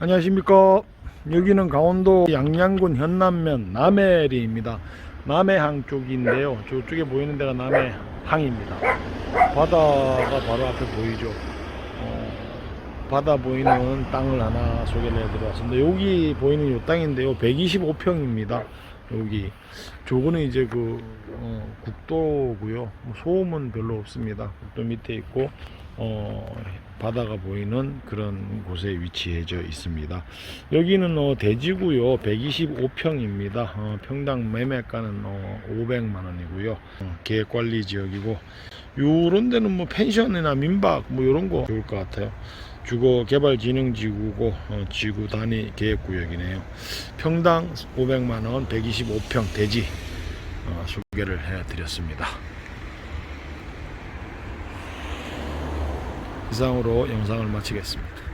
안녕하십니까. 여기는 강원도 양양군 현남면 남해리입니다. 남해항 쪽인데요. 저쪽에 보이는 데가 남해항입니다. 바다가 바로 앞에 보이죠. 어, 바다 보이는 땅을 하나 소개를 해드렸습니다. 여기 보이는 이 땅인데요. 125평입니다. 여기. 저거는 이제 그 어, 국도고요. 뭐 소음은 별로 없습니다. 국도 밑에 있고 어, 바다가 보이는 그런 곳에 위치해져 있습니다. 여기는 어, 대지구요 125평입니다. 어, 평당 매매가는 어, 500만 원이고요. 어, 계획관리 지역이고 요런 데는 뭐 펜션이나 민박 뭐 이런 거 좋을 것 같아요. 주거개발진흥지구고 어, 지구 단위 계획구역이네요. 평당 500만 원 125평 대지 어, 소개를 해드렸습니다. 이상으로 영상을 마치겠습니다.